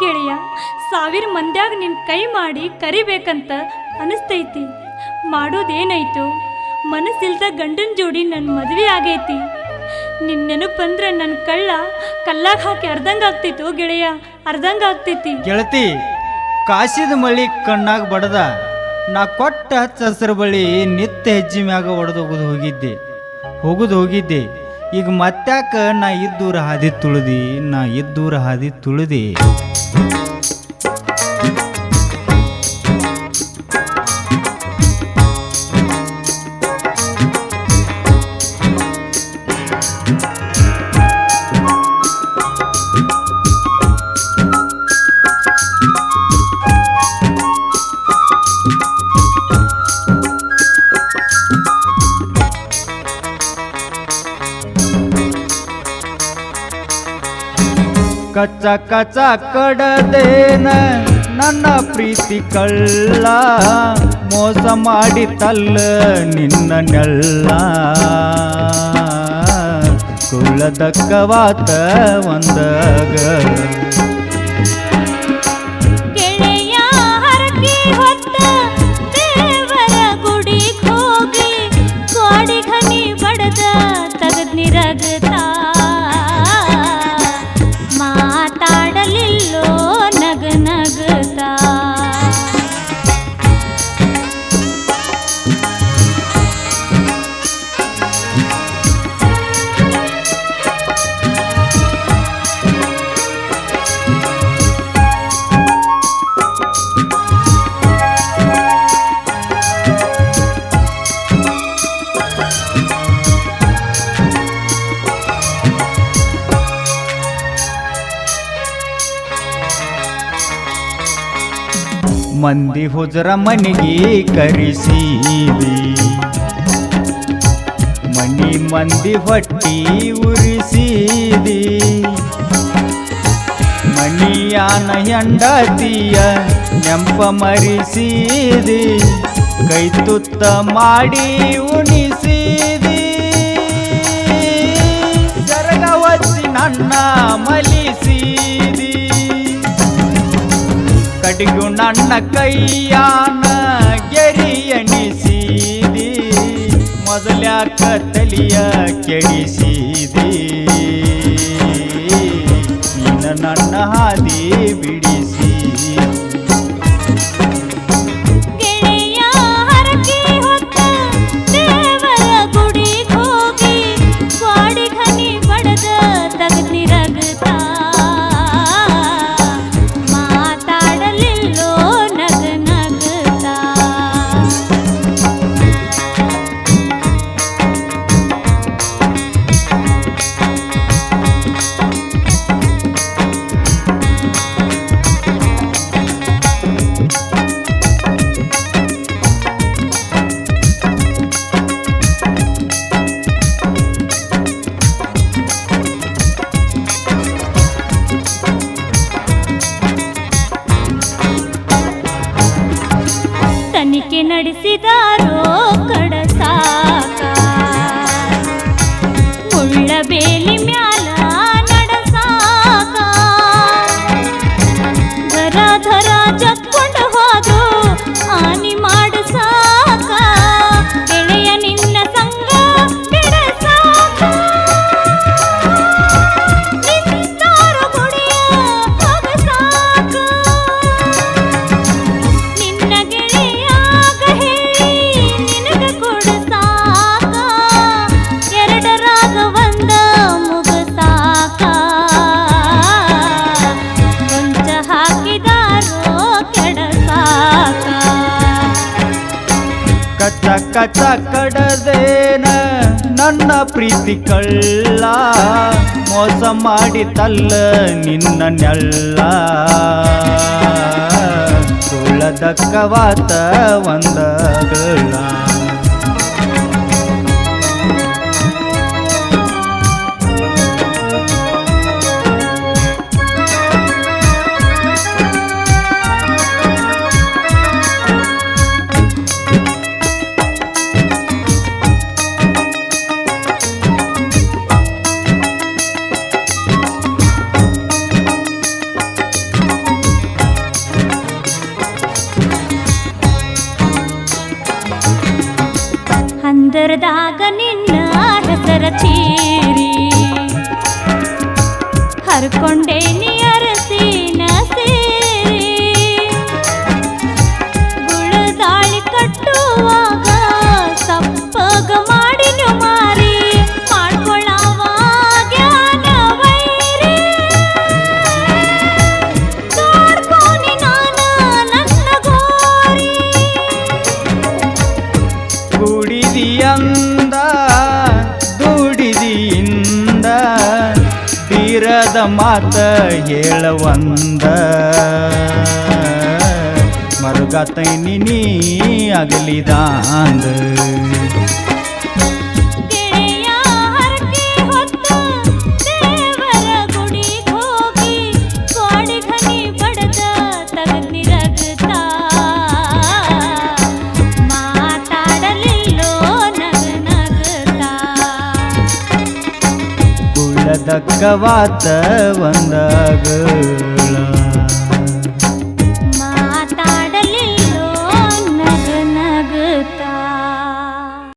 ಗೆಳೆಯ, ಸಾವಿರ ಮಂದ್ಯಾಗ ನಿನ್ ಕೈ ಮಾಡಿ ಕರಿಬೇಕಂತ ಅನಿಸ್ತೈತಿ. ಮಾಡೋದೇನಾಯ್ತು? ಮನಸ್ಸಿಲ್ದ ಗಂಡನ ಜೋಡಿ ನನ್ನ ಮದುವೆ ಆಗೈತಿ. ನಿನ್ ನೆನಪಂದ್ರೆ ನನ್ನ ಕಳ್ಳ ಕಲ್ಲಾಗ ಹಾಕಿ ಅರ್ಧಂಗ ಆಗ್ತಿತ್ತು ಗೆಳೆಯ ಅರ್ಧಂಗ ಆಗ್ತೈತಿ ಗೆಳತಿ, ಕಾಸಿದ ಮಳಿ ಕಣ್ಣಾಗ ಬಡದ, ನಾ ಕೊಟ್ಟ ಹಚ್ಚ ಹಸಿರು ಬಳಿ ನಿತ್ಯ ಹೆಜ್ಜೆ ಮ್ಯಾಗ ಒಡೆದು ಹೋಗುದು ಹೋಗಿದ್ದೆ. ಹೋಗುದು ಹೋಗಿದ್ದೆ. ಈಗ ಮತ್ತ್ಯಾಕ ನಾ ಇದ್ದೂರ ಹಾದಿ ತುಳಿದಿ, ನಾ ಇದ್ದೂರ ಹಾದಿ ತುಳಿದಿ. ಕಚ್ಚ ಕಚ ಕಡದೇನ ನನ್ನ ಪ್ರೀತಿ ಕಳ್ಳ. ಮೋಸ ಮಾಡಿ ತಲ್ಲ ನಿನ್ನ ನೆಲ್ಲ. ಕುಳದಕ್ಕವಾತ ಒಂದಾಗ. ಗುಡಿಗ್ ಹೋಗಿ ಗಾಡಿ ಘನಿ ಬಡದ ತಗದ್ ನಿರಗತ ಮಂದಿ ಹುಜರ ಮನೆಗೆ ಕರೆಸೀವಿ ಮನಿ ಮಂದಿ ಹೊಟ್ಟಿ ಉರಿಸಿದಿ. ಮನಿಯಾನ ಹೆಂಡತಿಯ ನೆಂಪ ಮರಿಸೀದಿ. ಕೈ ತುತ್ತ ಮಾಡಿ ಉಣಿಸೀದಿ ನನ್ನ ಕೈಯಾನ ಗೆರಿಯಣಿಸಿದಿ ಮೊದಲ್ಯಾಕ ತಲಿಯ ಕೆಡಿಸಿದಿ ನಿನ್ನ ನನ್ನ ಹಾದಿ ನಡೆಸಿದಾರೋ ಕಡಸಾಕ ಕಚ್ಚ ಕಡದೇನ ನನ್ನ ಪ್ರೀತಿ ಕಳ್ಳ. ಮೋಸ ಮಾಡಿ ತಲ್ಲ ನಿನ್ನ ನೆಳ್ಳ. ಸುಳ್ಳದಕ್ಕವಾತ ಒಂದಗಳ ದಾಗ ನಿನ್ನ ಹೆಸರ ಚೇ ದುಡಿಯಂದ ದುಡಿದಿಯಿಂದ ಬೀರದ ಮಾತ ಹೇಳವಂದ ಮರುಗತೈನಿ ನೀ ಅಗಲಿದಾಂದ ದಕ್ಕವಾತ ಒಂದಾಗ